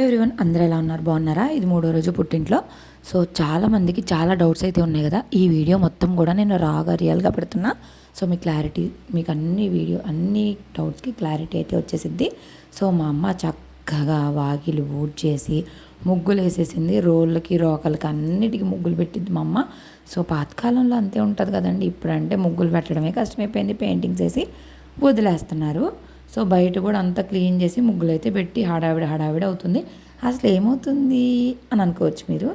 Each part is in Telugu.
ఎవ్రీవన్ అందరూ ఎలా ఉన్నారు? బాగున్నారా? ఇది మూడో రోజు పుట్టింట్లో. సో చాలామందికి చాలా డౌట్స్ అయితే ఉన్నాయి కదా. ఈ వీడియో మొత్తం కూడా నేను రాగా రియల్గా పెడుతున్నా. సో మీ క్లారిటీ మీకు అన్ని వీడియో అన్ని డౌట్స్కి క్లారిటీ అయితే వచ్చేసిద్ది. సో మా అమ్మ చక్కగా వాకిలి ఊడ్ చేసి ముగ్గులు వేసేసింది రోళ్ళకి రోకలకి అన్నిటికీ ముగ్గులు పెట్టింది మా అమ్మ. సో పాతకాలంలో అంతే ఉంటుంది కదండి. ఇప్పుడంటే ముగ్గులు పెట్టడమే కష్టమైపోయింది. పెయింటింగ్స్ వేసి వదిలేస్తున్నారు. సో బయట కూడా అంతా క్లీన్ చేసి ముగ్గులు అయితే పెట్టి హడావిడి హడావిడి అవుతుంది. అసలు ఏమవుతుంది అని అనుకోవచ్చు మీరు.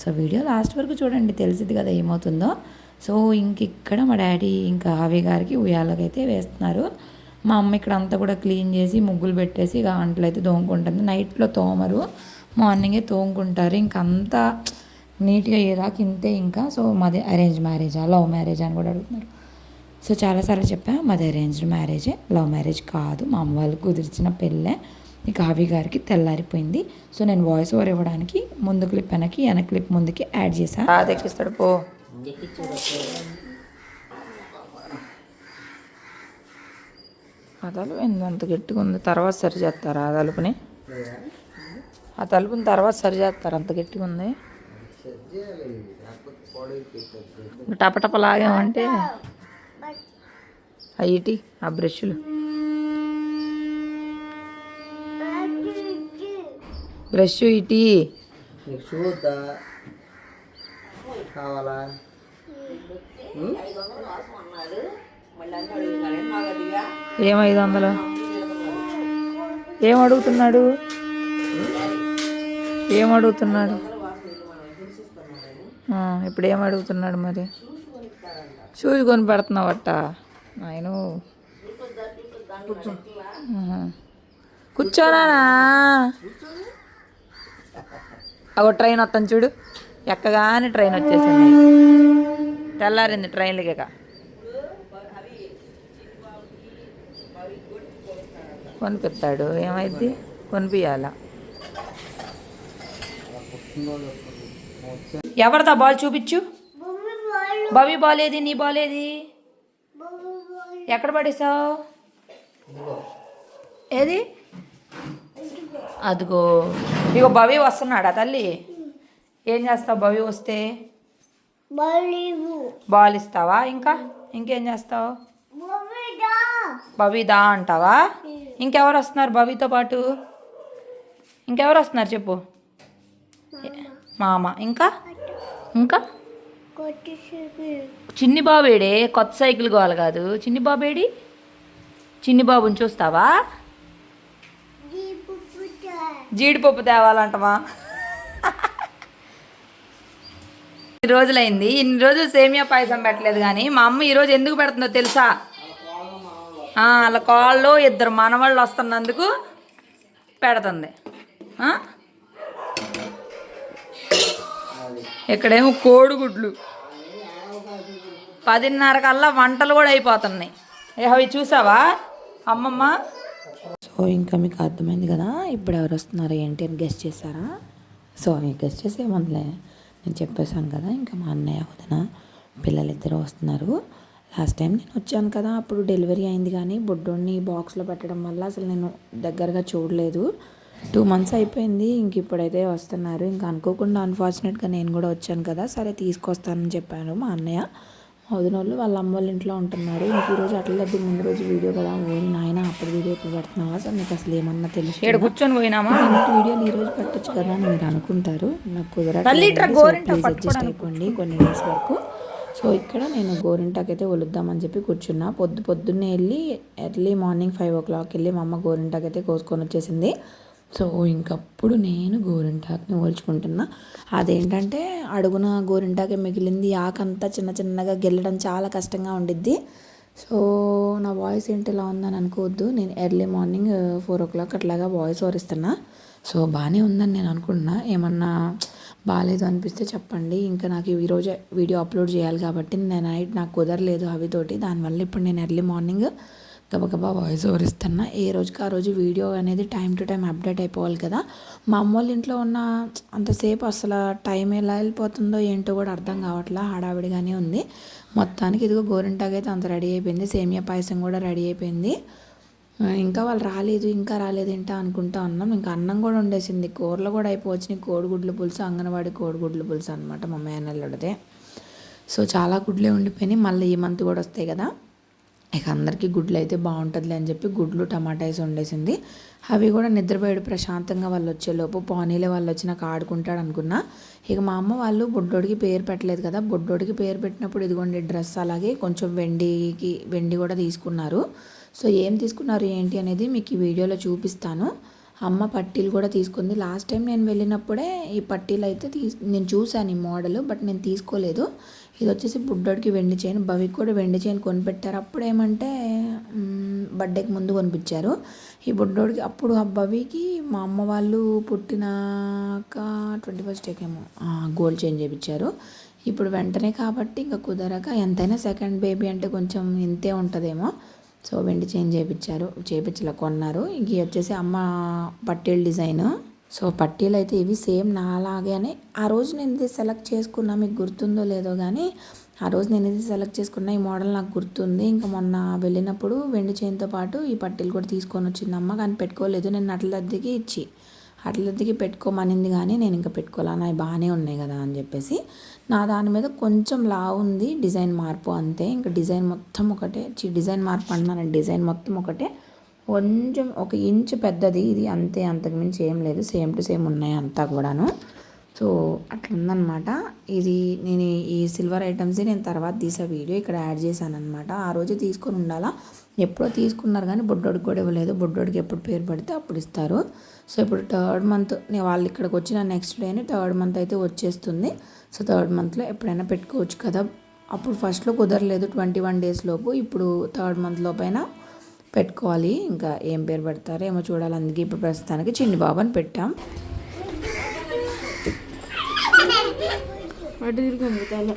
సో వీడియో లాస్ట్ వరకు చూడండి తెలిసింది కదా ఏమవుతుందో. సో ఇంక ఇక్కడ మా డాడీ ఇంకా ఆవి గారికి ఉయ్యాలకైతే వేస్తున్నారు. మా అమ్మ ఇక్కడ అంతా కూడా క్లీన్ చేసి ముగ్గులు పెట్టేసి ఇక అంట్లు అయితే తోముకుంటుంది. నైట్లో తోమరు మార్నింగే తోముకుంటారు. ఇంకంతా నీట్గా ఏదాకా ఇంతే ఇంకా. సో మాది అరేంజ్ మ్యారేజా లవ్ మ్యారేజ్ అని కూడా అడుగుతున్నారు. సో చాలాసార్లు చెప్పా మాది అరేంజ్డ్ మ్యారేజే లవ్ మ్యారేజ్ కాదు. మా అమ్మ వాళ్ళు కుదిర్చిన పెళ్ళే. ఇక ఆవి గారికి తెల్లారిపోయింది. సో నేను వాయిస్ ఓవర్ ఇవ్వడానికి ముందు క్లిప్ వెనక్కి వెనక క్లిప్ ముందుకి యాడ్ చేశాను అది ఎక్కిస్తాడు పో. ఆ తలుపు ఏంది? అంత గట్టిగా ఉంది. తర్వాత సరి చేస్తారా ఆ తలుపుని? ఆ తలుపుని తర్వాత సరి చేస్తారు. అంత గట్టిగా ఉంది. టపటప లాగామంటే అయ్యిటి ఆ బ్రష్లు. బ్రష్ ఇటీ. చూద్దా? కావాలా? ఏం ఐదు వందలు? ఏం అడుగుతున్నాడు? ఏం అడుగుతున్నాడు? ఇప్పుడు ఏం అడుగుతున్నాడు మరి? షూస్ కొని పెడుతున్నావట. ఆయన కూర్చోనా? అగో ట్రైన్ వస్తాను చూడు. ఎక్కగానే ట్రైన్ వచ్చేసింది. తెల్లారింది ట్రైన్లకి ఇక కొనిపిస్తాడు ఏమైంది కొనిపించాలా ఎవరిదా బాల్ చూపించు? బవి బాల్ ఏది నీ బాల్ ఏది ఎక్కడ పడేసావు ఏది? అదిగో ఇగో భవి వస్తున్నాడా తల్లి? ఏం చేస్తావు భవి వస్తే? బాల్ ఇస్తావా ఇంకా? ఇంకేం చేస్తావు? భవి దా అంటావా? ఇంకెవరు వస్తున్నారు భవితో పాటు? ఇంకెవరు వస్తున్నారు చెప్పు. మామ ఇంకా? ఇంకా? చిన్ని బాబేడే కొత్త సైకిల్ కావాలి కాదు. చిన్ని బాబేడి చిన్ని బాబుని చూస్తావా? జీడిపప్పు తేవాలంటమా? ఇన్ని రోజులైంది. ఇన్ని రోజులు సేమియా పాయసం పెట్టలేదు కానీ మా అమ్మ ఈరోజు ఎందుకు పెడుతుందో తెలుసా? వాళ్ళ కాళ్ళు ఇద్దరు మనవాళ్ళు వస్తున్నందుకు పెడుతుంది. ఇక్కడేమో కోడిగుడ్లు. పదిన్నర కల్లా వంటలు కూడా అయిపోతున్నాయి. ఏ అవి చూసావా? అమ్మమ్మ. సో ఇంకా మీకు అర్థమైంది కదా ఇప్పుడు ఎవరు వస్తున్నారు ఏంటి అని గెస్ట్ చేశారా? సో గెస్ట్ చేసేమందిలే నేను చెప్పేశాను కదా ఇంకా మా అన్నయ్య వదిన పిల్లలిద్దరూ వస్తున్నారు. లాస్ట్ టైం నేను వచ్చాను కదా అప్పుడు డెలివరీ అయింది కానీ బొడ్డోడిని బాక్స్లో పెట్టడం వల్ల అసలు నేను దగ్గరగా చూడలేదు. టూ మంత్స్ అయిపోయింది ఇంక ఇప్పుడైతే వస్తున్నారు. ఇంకా అనుకోకుండా అన్ఫార్చునేట్గా నేను కూడా వచ్చాను కదా సరే తీసుకొస్తానని చెప్పాను మా అన్నయ్య. మా వదిన వాళ్ళు వాళ్ళ అమ్మ వాళ్ళ ఇంట్లో ఉంటున్నారు. ఇంక ఈరోజు అట్లా లేదు ముందు రోజు వీడియో కదా ఓని నాయన అప్పుడు వీడియో ఇప్పుడు పెడుతున్నావా? సార్ నీకు అసలు ఏమన్నా తెలుసు ఇక్కడ కూర్చొని పోయినామా? వీడియోలు ఈ రోజు పెట్టచ్చు కదా అని మీరు అనుకుంటారు. నాకు కుదరట్లేదు. అడ్జస్ట్ అయిపోండి కొన్ని డేస్ వరకు. సో ఇక్కడ నేను గోరింటాకు అయితే ఒలుద్దామని చెప్పి కూర్చున్నా. పొద్దు పొద్దున్నే వెళ్ళి early morning five o'clock వెళ్ళి మా అమ్మ గోరింటాకు అయితే కోసుకొని వచ్చేసింది. సో ఇంకప్పుడు నేను గోరింటాకుని ఓల్చుకుంటున్నా అదేంటంటే అడుగున గోరింటాకే మిగిలింది ఆకంతా చిన్న చిన్నగా గెల్లడం చాలా కష్టంగా ఉండిద్ది. సో నా వాయిస్ ఏంటి ఇలా ఉందని అనుకోవద్దు. నేను early morning four o'clock అట్లాగా వాయిస్ ఓవర్ ఇస్తున్నా. సో బాగానే ఉందని నేను అనుకుంటున్నా. ఏమన్నా బాగాలేదు అనిపిస్తే చెప్పండి. ఇంకా నాకు ఈరోజు వీడియో అప్లోడ్ చేయాలి కాబట్టి నేను నైట్ నాకు కుదరలేదు అవితోటి. దానివల్ల ఇప్పుడు నేను ఎర్లీ మార్నింగ్ గబగబా వాయిస్ ఓవర్ ఇస్తున్నా. ఏ రోజుకి ఆ రోజు వీడియో అనేది టైం టు టైం అప్డేట్ అయిపోవాలి కదా. మా అమ్మ వాళ్ళ ఇంట్లో ఉన్న అంతసేపు అసలు టైం ఎలా వెళ్ళిపోతుందో ఏంటో కూడా అర్థం కావట్లా. హడావిడిగానే ఉంది. మొత్తానికి ఇదిగో గోరింటాకైతే అయితే అంత రెడీ అయిపోయింది. సేమియా పాయసం కూడా రెడీ అయిపోయింది. ఇంకా వాళ్ళు రాలేదు ఇంకా రాలేదు ఏంటా అనుకుంటా ఉన్నాం. ఇంకా అన్నం కూడా ఉండేసింది కూరలు కూడా అయిపోవచ్చినాయి. కోడిగుడ్ల పులుసు అంగన్వాడి కోడిగుడ్ల పులుసు అనమాట మా మేనల్లుడిదే. సో చాలా గుడ్లే ఉండిపోయినాయి. మళ్ళీ ఈ మంత్ కూడా వస్తాయి కదా. ఇక అందరికీ గుడ్లు అయితే బాగుంటుందిలే అని చెప్పి గుడ్లు టమాటా వేసి వండేసింది. అవి కూడా నిద్రపోయాడు ప్రశాంతంగా వాళ్ళు వచ్చేలోపు. పోనీలే వాళ్ళు వచ్చి నాకు ఆడుకుంటాడు అనుకున్నా. ఇక మా అమ్మ వాళ్ళు బొడ్డోడికి పేరు పెట్టలేదు కదా. బొడ్డోడికి పేరు పెట్టినప్పుడు ఇదిగోండి డ్రెస్ అలాగే కొంచెం వెండికి వెండి కూడా తీసుకున్నారు. సో ఏం తీసుకున్నారు ఏంటి అనేది మీకు ఈ వీడియోలో చూపిస్తాను. అమ్మ పట్టీలు కూడా తీసుకుంది. లాస్ట్ టైం నేను వెళ్ళినప్పుడే ఈ పట్టీలు అయితే తీ నేను చూశాను ఈ మోడల్ బట్ నేను తీసుకోలేదు. ఇది వచ్చేసి బుడ్డోడికి వెండి చైన్ భవికి కూడా వెండి చైన్ కొనిపెట్టారు. అప్పుడు ఏమంటే బర్త్డేకి ముందు కొనిపించారు. ఈ బుడ్డోడికి అప్పుడు ఆ భవికి మా అమ్మ వాళ్ళు పుట్టినాక ట్వంటీ ఫస్ట్ ఏమో గోల్డ్ చైన్ చేయించారు ఇప్పుడు వెంటనే కాబట్టి ఇంకా కుదరక ఎంతైనా సెకండ్ బేబీ అంటే కొంచెం ఇంతే ఉంటుందేమో. సో వెండి చేంజ్ చేయించారు చేయించలే కొన్నారు. ఇంక ఇవి వచ్చేసి అమ్మ పట్టీల డిజైన్. సో పట్టీలు అయితే ఇవి సేమ్ నాలాగానే ఆ రోజు నేను ఇది సెలెక్ట్ చేసుకున్నా మీకు గుర్తుందో లేదో కానీ ఆ రోజు నేను ఇది సెలెక్ట్ చేసుకున్న ఈ మోడల్ నాకు గుర్తుంది. ఇంకా మొన్న వెళ్ళినప్పుడు వెండి చేయంతో పాటు ఈ పట్టీలు కూడా తీసుకొని వచ్చింది. అమ్మ కానీ పెట్టుకోలేదు నేను నట్ల దద్దకి ఇచ్చి అట్లదికి పెట్టుకోమనింది కానీ నేను ఇంకా పెట్టుకోలే అవి బాగానే ఉన్నాయి కదా అని చెప్పేసి నా దాని మీద కొంచెం లా ఉంది డిజైన్ మార్పు అంతే. ఇంకా డిజైన్ మొత్తం ఒకటే చి డిజైన్ మార్పు అంటున్నాను డిజైన్ మొత్తం ఒకటే. కొంచెం ఒక ఇంచు పెద్దది. ఇది అంతే అంతకుమించి ఏం లేదు. సేమ్ టు సేమ్ ఉన్నాయి అంతా కూడాను. సో అట్లుందనమాట. ఇది నేను ఈ సిల్వర్ ఐటమ్స్ నేను తర్వాత తీసే వీడియో ఇక్కడ యాడ్ చేశాను అనమాట ఆ రోజు తీసుకొని ఉండాలా? ఎప్పుడో తీసుకున్నారు కానీ బుడ్డోడికి కూడా ఇవ్వలేదు. బుడ్డోడికి ఎప్పుడు పేరు పడితే అప్పుడు ఇస్తారు. సో ఇప్పుడు థర్డ్ మంత్ నేను వాళ్ళు ఇక్కడికి వచ్చిన నెక్స్ట్ డేని థర్డ్ మంత్ అయితే వచ్చేస్తుంది. సో థర్డ్ మంత్లో ఎప్పుడైనా పెట్టుకోవచ్చు కదా. అప్పుడు ఫస్ట్లో కుదరలేదు. ట్వంటీ వన్ డేస్ లోపు. ఇప్పుడు థర్డ్ మంత్ లోపైన పెట్టుకోవాలి. ఇంకా ఏం పేరు పెడతారో ఏమో చూడాలి. అందుకే ఇప్పుడు ప్రస్తుతానికి చిన్ని బాబు అని పెట్టాం. అటు తిరిగింది తల.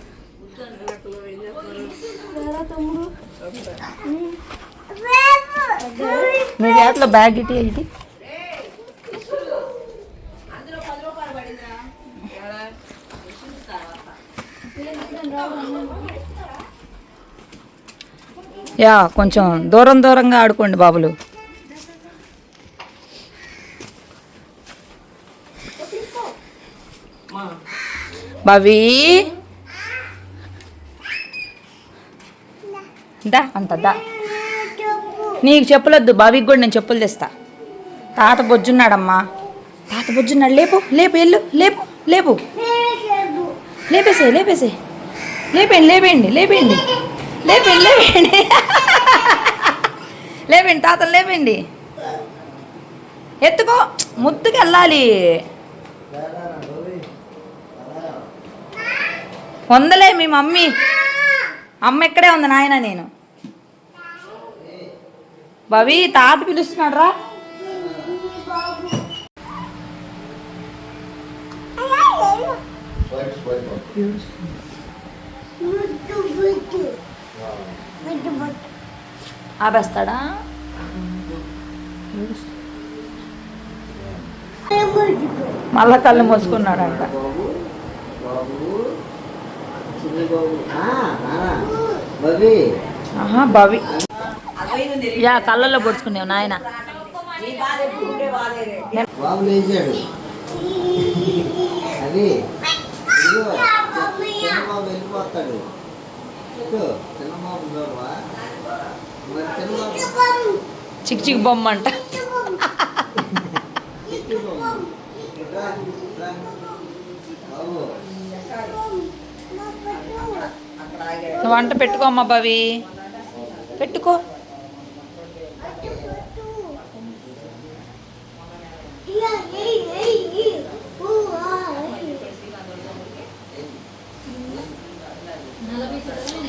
మీ చేతిలో బ్యాగ్ ఇటీ ఇటీ. యా కొంచెం దూరం దూరంగా ఆడుకోండి బాబులు. బావి దా అంత దా. నీకు చెప్పులొద్దు బావికి కూడా నేను చెప్పులు తెస్తా. తాత బొజ్జున్నాడమ్మా. తాత బొజ్జున్నాడు లేపు లేపు వెళ్ళు లేపు లేపు. లేపేసే లేపేసే లేపేయండి లేపేయండి లేపేయండి. లేపండి లేపండి లేపండి తాతలు లేపండి ఎత్తుకో ముద్దుకు వెళ్ళాలి. వందలే మీ మమ్మీ. అమ్మ ఇక్కడే ఉంది నాయన నేను? భవి తాత పిలుస్తున్నాడు రా. ఆపేస్తాడా? మళ్ళా కళ్ళు మూసుకున్నాడంట. బాబు భవి. యా కళ్ళల్లో పొడుచుకునేవు నాయన. అది వెళ్ళిపోతాడు. చిక్ చిక్ బొమ్మ. అంట. వంట పెట్టుకో అమ్మ భవి పెట్టుకో.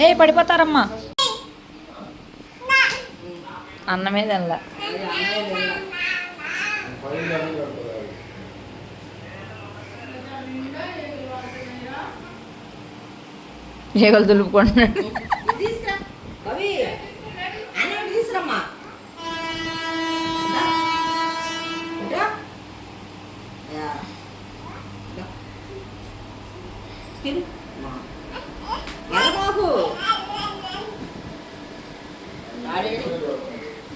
ఏ పడిపోతారమ్మా. అన్నమే తినలా. ఏగలు దులుపుకుంటున్నాడు. బయటికి వెళ్ళి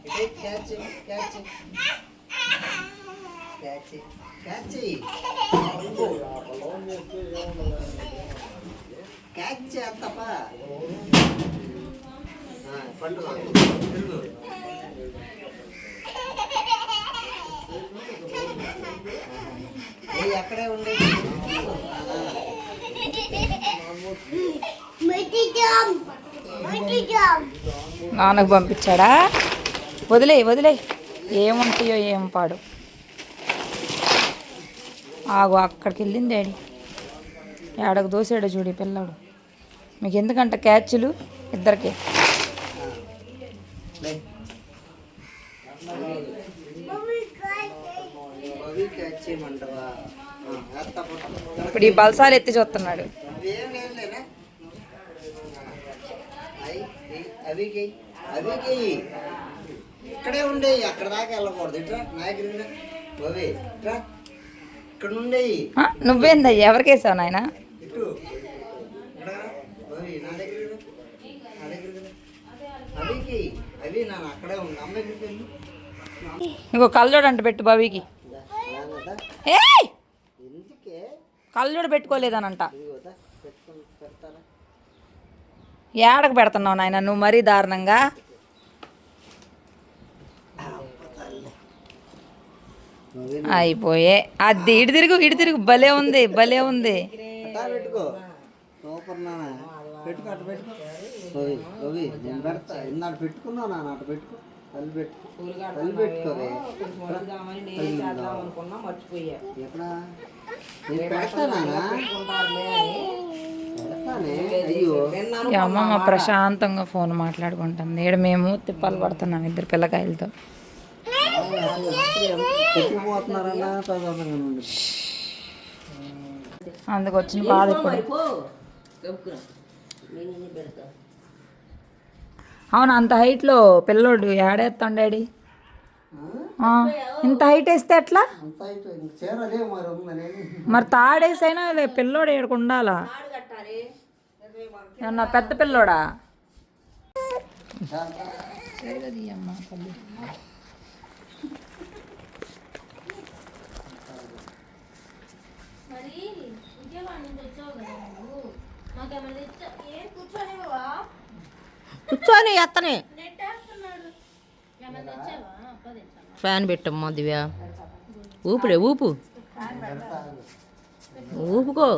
ఇదే క్యాచ్ చేయి, క్యాచ్ చేయి. క్యాచ్ చేయి, క్యాచ్ చేయి. క్యాచ్ చేస్తప్పా పట్టుకో తిరుగు ఏ ఎక్కడే ఉండే నాన్నకు పంపించాడా? వదిలే వదిలే. ఏముంటాయో ఏం పాడు. ఆగు అక్కడికి వెళ్ళింది డాడీ. ఏడకు దోసాడు చూడు పిల్లాడు. మీకు ఎందుకంట క్యాచ్లు? ఇద్దరికి. ఇప్పుడు ఈ బల్సాలు ఎత్తి చూస్తున్నాడు ఏం ఏం లేనా అయ్, ఎయ్, అవి గెయ్యి అవి గెయ్యి ఇక్కడే ఉండేవి అక్కడ దాకా వెళ్ళకూడదు. ఇట్రా నాయకుడి అవి ఇట్రా. ఇక్కడ ఉండేవి నువ్వేందయ్యా? ఎవరికేసావు నాయన? ఇటు. నా దగ్గర దగ్గర. అవి అక్కడే ఉంది. అమ్మ ఇంకో కళ్ళజోడు అంట పెట్టు బావికి ఎందుకే? కళ్ళజోడు పెట్టుకోలేదనంట. ఏడకు పెడుతున్నావు నాయన నువ్వు మరీ దారుణంగా? అయిపోయే. అది ఇటు తిరుగు ఇటు తిరుగు. భలే ఉంది భలే ఉంది. అట్టా అమ్మమ్మ ప్రశాంతంగా ఫోన్ మాట్లాడుకుంటుంది. ఇక్కడ మేము తిప్పాలు పడుతున్నాం ఇద్దరు పిల్లకాయలతో. అందుకు వచ్చిన బాధ ఇప్పుడు. అవును అంత హైట్లో పిల్లోడు ఏడేస్తాం డాడీ? ఇంత హైట్ వేస్తే ఎట్లా? మరి తాడేసైనా లే పిల్లోడు ఏడుకు ఉండాలా? ఏమన్నా పెద్ద పిల్లోడా? కూర్చొని ఎత్తనే ఫ్యాన్ పెట్టమ్మా దివ్య. ఊపుడే ఊపు. ఊపుకో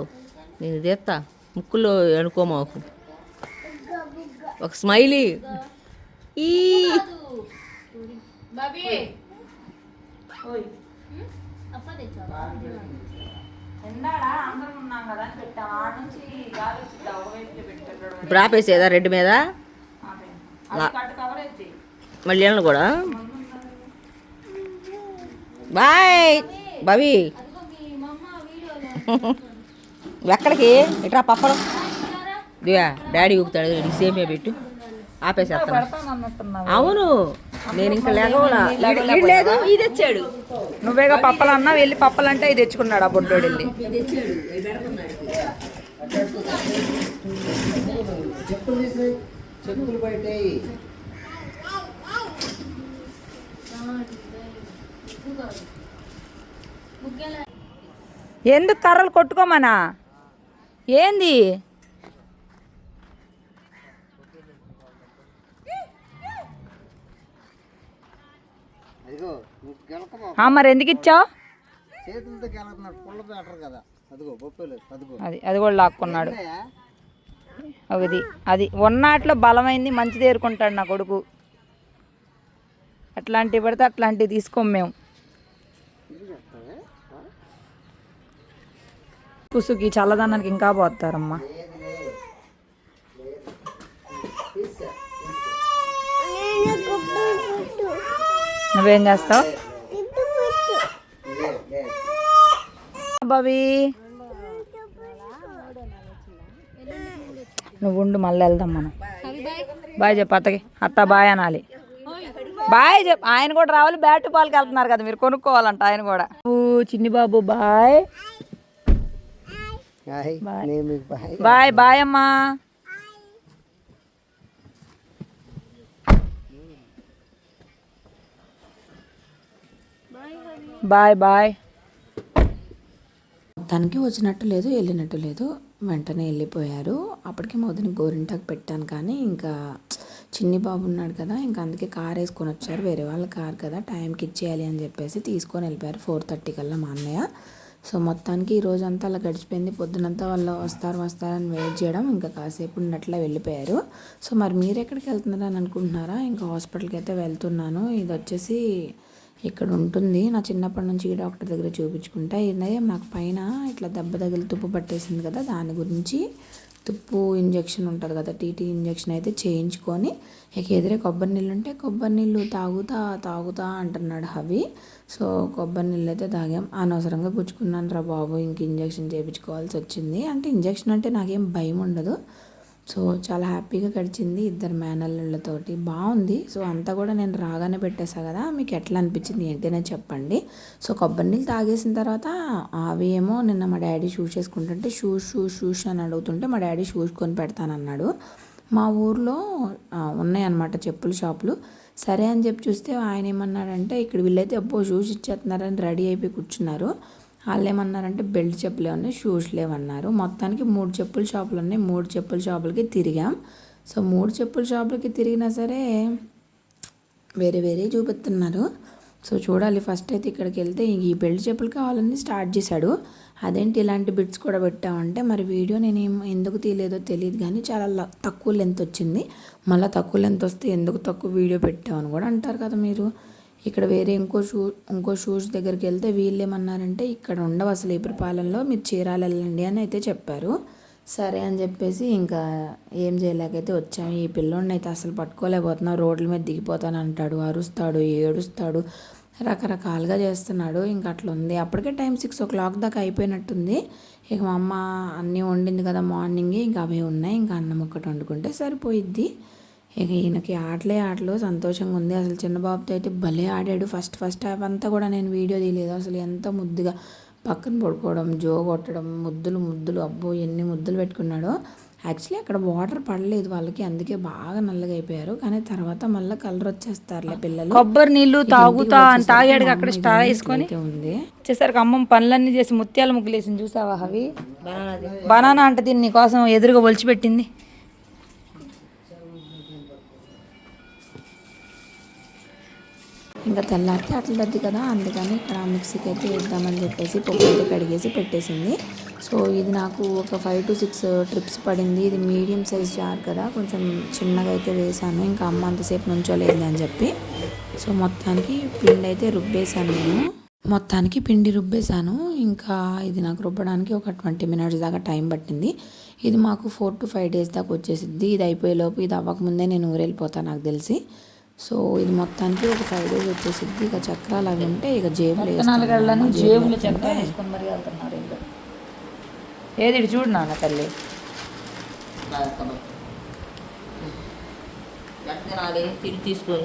నేను తెస్తా ముక్కులో అనుకోమాకు ఒక స్మైలీ. ఈ? ఇప్పుడు ఆపేసేదా రెడ్ మీద? మళ్ళీ వెళ్ళను కూడా? బాయ్. బాబీ అదిగో మీ మమ్మ వీడియోలో ఎక్కడికి ఇట్రా పప్పడం. దివ్యా డాడీ ఊపుతాడు నీకు సేమే పెట్టు. ఆపేసేస్తాను. అవును నేను ఇంకా లేకపోలా. ఈడు లేదు ఇది తెచ్చాడు. నువ్వేగా పప్పలు అన్నా వెళ్ళి పప్పలు అంటే ఇది తెచ్చుకున్నాడు ఆ బొడ్డోడు వెళ్ళి ఎందుకు కర్రలు కొట్టుకోమనా? ఏంది? మరి ఎందుకు ఇచ్చావు? అది అది కూడా లాక్కున్నాడు? అది అది ఉన్నాట్లో బలమైంది మంచిది ఏరుకుంటాడు నా కొడుకు. అట్లాంటివి పడితే అట్లాంటివి తీసుకోం మేము. కుసుకి చల్లదనానికి ఇంకా పోతారమ్మా. నువ్వేం చేస్తావు? బాబీ. నువ్వు ఉండు మళ్ళీ వెళ్దాం మనం. బాయ్ చెప్పు అత్తకి. అత్త బాయ్ అనాలి. బాయ్ చెప్పు. ఆయన కూడా రావాలి బ్యాట్ బాల్కి వెళ్తున్నారు కదా మీరు కొనుక్కోవాలంట ఆయన కూడా. చిన్ని బాబు బాయ్. హాయ్ నేను మీకు బాయ్ బాయ్ బాయ్ అమ్మా. Bye bye. మొత్తానికి వచ్చినట్టు లేదు వెళ్ళినట్టు లేదు. వెంటనే వెళ్ళిపోయారు. అప్పటికే మొదటి గోరింటాకు పెట్టాను కానీ ఇంకా చిన్ని బాబు ఉన్నాడు కదా ఇంకా అందుకే కార్ వేసుకొని వచ్చారు. వేరే వాళ్ళ కార్ కదా టైంకి ఇచ్చేయాలి అని చెప్పేసి తీసుకొని వెళ్ళిపోయారు. ఫోర్ థర్టీ కల్లా మా అన్నయ్య. సో మొత్తానికి ఈ రోజు అంతా అలా గడిచిపోయింది. పొద్దునంతా వాళ్ళు వస్తారు వస్తారని వెయిట్ చేయడం. ఇంకా కాసేపు ఉన్నట్లా వెళ్ళిపోయారు. సో మరి మీరు ఎక్కడికి వెళ్తున్నారని అనుకుంటున్నారా? ఇంకా హాస్పిటల్కి అయితే వెళ్తున్నాను. ఇది వచ్చేసి ఇక్కడ ఉంటుంది. నా చిన్నప్పటి నుంచి ఈ డాక్టర్ దగ్గర చూపించుకుంటా. ఇది నాకు పైన ఇట్లా దెబ్బ తగిలి తుప్పు పట్టేసింది కదా దాని గురించి. తుప్పు ఇంజెక్షన్ ఉంటుంది కదా టీటీ ఇంజెక్షన్ అయితే చేయించుకొని ఇక ఎదురే కొబ్బరి నీళ్ళు ఉంటే కొబ్బరి నీళ్ళు తాగుతా తాగుతా అంటున్నాడు హవి. సో కొబ్బరి నీళ్ళు అయితే తాగాం. అనవసరంగా గుచ్చుకున్నాను రా బాబు ఇంక ఇంజెక్షన్ చేయించుకోవాల్సి వచ్చింది. అంటే ఇంజెక్షన్ అంటే నాకేం భయం ఉండదు. సో చాలా హ్యాపీగా గడిచింది ఇద్దరు మేనల్లుళ్ళతోటి. బాగుంది. సో అంతా కూడా నేను రాగానే పెట్టేసా కదా మీకు ఎట్లా అనిపించింది ఏంటనే చెప్పండి. సో కొబ్బరి నీళ్ళు తాగేసిన తర్వాత అవి ఏమో నిన్న మా డాడీ షూస్ చేసుకుంటుంటే షూస్ షూస్ షూస్ అని అడుగుతుంటే మా డాడీ షూస్ కొని పెడతానన్నాడు. మా ఊర్లో ఉన్నాయన్నమాట చెప్పుల షాపులు. సరే అని చెప్పి చూస్తే ఆయన ఏమన్నాడంటే ఇక్కడ వీళ్ళైతే అబ్బో షూస్ ఇచ్చేస్తున్నారని రెడీ అయిపోయి కూర్చున్నారు. వాళ్ళు ఏమన్నారంటే బెల్ట్ చెప్పులే ఉన్నాయి షూస్ లేవన్నారు. మొత్తానికి మూడు చెప్పుల షాపులు ఉన్నాయి. మూడు చెప్పుల షాపులకి తిరిగాం. సో మూడు చెప్పుల షాపులకి తిరిగినా సరే వేరే వేరే చూపిస్తున్నారు సో చూడాలి. ఫస్ట్ అయితే ఇక్కడికి వెళ్తే ఈ బెల్ట్ చెప్పులు కావాలని స్టార్ట్ చేశాడు. అదేంటి ఇలాంటి బిట్స్ కూడా పెట్టామంటే మరి వీడియో నేను ఎందుకు తీయలేదో తెలియదు కానీ చాలా తక్కువ లెంత్ వచ్చింది. మళ్ళీ తక్కువ లెంత్ వస్తే ఎందుకు తక్కువ వీడియో పెట్టామని కూడా అంటారు కదా మీరు. ఇక్కడ వేరే ఇంకో షూ ఇంకో షూస్ దగ్గరికి వెళ్తే వీళ్ళు ఏమన్నారంటే ఇక్కడ ఉండవు అసలు ఏపరిపాలెంలో మీరు చీరాలు వెళ్ళండి అని అయితే చెప్పారు. సరే అని చెప్పేసి ఇంకా ఏం చేయలేకైతే వచ్చాము ఈ పిల్లోడిని అయితే అసలు పట్టుకోలేకపోతున్నాం రోడ్ల మీద దిగిపోతాను అంటాడు అరుస్తాడు ఏడుస్తాడు రకరకాలుగా చేస్తున్నాడు. ఇంకా అట్లా ఉంది. అప్పటికే టైం సిక్స్ ఓ క్లాక్ దాకా అయిపోయినట్టుంది. ఇక మా అమ్మ అన్నీ వండింది కదా మార్నింగ్ ఇంకా అవి ఉన్నాయి. ఇంకా అన్నం ఒక్కటి వండుకుంటే సరిపోయిద్ది. ఇక ఈయనకి ఆటలే ఆటలు సంతోషంగా ఉంది. అసలు చిన్న బాబుతో అయితే భలే ఆడాడు. ఫస్ట్ ఫస్ట్ హాఫ్ అంతా కూడా నేను వీడియో తీయలేదు. అసలు ఎంత ముద్దుగా పక్కన పడుకోవడం జో కొట్టడం ముద్దులు ముద్దులు. అబ్బో ఎన్ని ముద్దులు పెట్టుకున్నాడో. యాక్చువల్లీ అక్కడ వాటర్ పడలేదు వాళ్ళకి. అందుకే బాగా నల్లగా అయిపోయారు. కానీ తర్వాత మళ్ళీ కలర్ వచ్చేస్తారులే పిల్లలు. కొబ్బరి నీళ్ళు తాగుతా అని తాగాడు అక్కడ మా స్టా అమ్మ వేసుకొని. ఉంది. వచ్చేసరికి అమ్మమ్మ పనులన్నీ చేసి ముత్యాల ముగ్గులేసింది. చూసావా అవి బనానా అంటే దీన్ని నీకోసం ఎదురుగా ఒలిచిపెట్టింది. ఇంకా తెల్లారితే అట్లా కదా అందుకని ఇక్కడ మిక్సీకి అయితే వేద్దామని చెప్పేసి పప్పు అయితే కడిగేసి పెట్టేసింది. సో ఇది నాకు ఒక ఫైవ్ టు సిక్స్ ట్రిప్స్ పడింది. ఇది మీడియం సైజ్ జార్ కదా కొంచెం చిన్నగా అయితే వేసాను ఇంకా అమ్మ అంతసేపు నుంచోలేదు అని చెప్పి. సో మొత్తానికి పిండి అయితే రుబ్బేసాను నేను. మొత్తానికి పిండి రుబ్బేశాను. ఇంకా ఇది నాకు రుబ్బడానికి ఒక ట్వంటీ మినిట్స్ దాకా టైం పట్టింది. ఇది మాకు ఫోర్ టు ఫైవ్ డేస్ దాకా వచ్చేసిద్ది. ఇది అయిపోయేలోపు ఇది అవ్వకముందే నేను ఊరెళ్ళిపోతాను నాకు తెలిసి. సో ఇది మొత్తానికి ఒక ఫైవ్ డేస్ వచ్చేసిద్ది ఇక చక్రాలు అవి ఉంటే ఇక జేబులు. జేబులు చక్రాలు వేసుకొని మరీ వెళ్తున్నారు. ఏది ఇటు చూడు నాన్న తల్లి తీసుకొని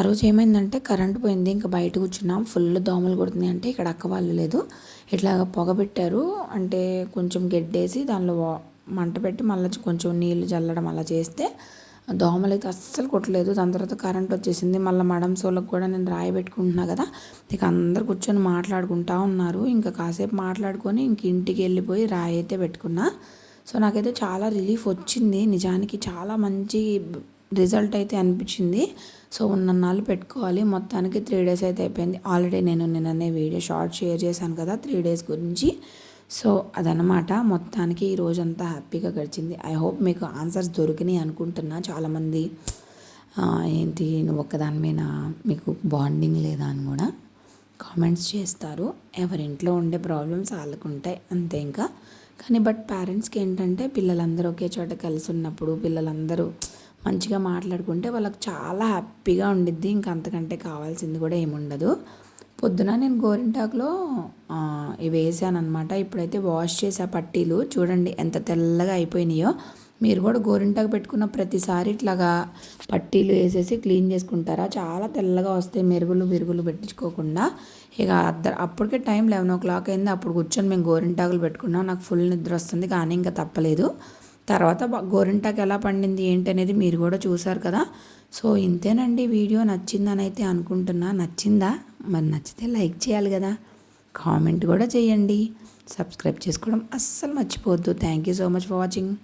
ఆ రోజు ఏమైందంటే కరెంట్ పోయింది. ఇంకా బయట కూర్చున్నాం. ఫుల్ దోమలు కొడుతున్నాయి అంటే ఇక్కడ అక్క వాళ్ళు లేదు. ఇట్లా పొగ పెట్టారు. అంటే కొంచెం గెడ్డేసి దానిలో వా- మంట పెట్టి మళ్ళీ కొంచెం నీళ్ళు చల్లడం అలా చేస్తే దోమలు అయితే అస్సలు కొట్టలేదు. దాని తర్వాత కరెంట్ వచ్చేసింది. మళ్ళీ మడం సోలకు కూడా నేను రాయి పెట్టుకుంటున్నా కదా. ఇక అందరు కూర్చొని మాట్లాడుకుంటా ఉన్నారు. ఇంకా కాసేపు మాట్లాడుకొని ఇంక ఇంటికి వెళ్ళిపోయి రాయి అయితే పెట్టుకున్నా. సో నాకైతే చాలా రిలీఫ్ వచ్చింది. నిజానికి చాలా మంచి రిజల్ట్ అయితే అనిపించింది. సో ఉన్నన్నాళ్ళు పెట్టుకోవాలి. మొత్తానికి త్రీ డేస్ అయితే అయిపోయింది. ఆల్రెడీ నేను నిన్ననే వీడియో షార్ట్ షేర్ చేశాను కదా త్రీ డేస్ గురించి. సో అదనమాట మొత్తానికి ఈ రోజంతా హ్యాపీగా గడిచింది. ఐ హోప్ మీకు ఆన్సర్స్ దొరికినాయి అనుకుంటున్నా. చాలామంది ఏంటి నువ్వు ఒక్కదాని మీద మీకు బాండింగ్ లేదా అని కూడా కామెంట్స్ చేస్తారు. ఎవరింట్లో ఉండే ప్రాబ్లమ్స్ వాళ్ళకు ఉంటాయి అంతే ఇంకా. కానీ బట్ పేరెంట్స్కి ఏంటంటే పిల్లలందరూ ఒకే చోట కలిసి ఉన్నప్పుడు పిల్లలందరూ మంచిగా మాట్లాడుకుంటే వాళ్ళకి చాలా హ్యాపీగా ఉండిద్ది. ఇంకా అంతకంటే కావాల్సింది కూడా ఏముండదు. పొద్దున నేను గోరింటాకులో ఇవి వేసాను అనమాట ఇప్పుడైతే వాష్ చేసే పట్టీలు చూడండి ఎంత తెల్లగా అయిపోయినాయో. మీరు కూడా గోరింటాకు పెట్టుకున్న ప్రతిసారి ఇట్లాగా పట్టీలు వేసేసి క్లీన్ చేసుకుంటారా? చాలా తెల్లగా వస్తాయి మెరుగులు విరుగులు పెట్టించుకోకుండా. ఇక అద్దరు అప్పటికే టైం లెవెన్ ఓ క్లాక్ అయింది. అప్పుడు కూర్చొని మేము గోరింటాకులు పెట్టుకున్నాం. నాకు ఫుల్ నిద్ర వస్తుంది. కానీ ఇంకా తప్పలేదు. తర్వాత గోరింటాకు ఎలా పండింది ఏంటి అనేది మీరు కూడా చూసారు కదా. సో ఇంతేనండి వీడియో నచ్చిందని అయితే అనుకుంటున్నా. నచ్చిందా? మరి నచ్చితే లైక్ చేయాలి కదా. కామెంట్ కూడా చేయండి. సబ్స్క్రైబ్ చేసుకోవడం అస్సలు మర్చిపోవద్దు. Thank you so much for watching.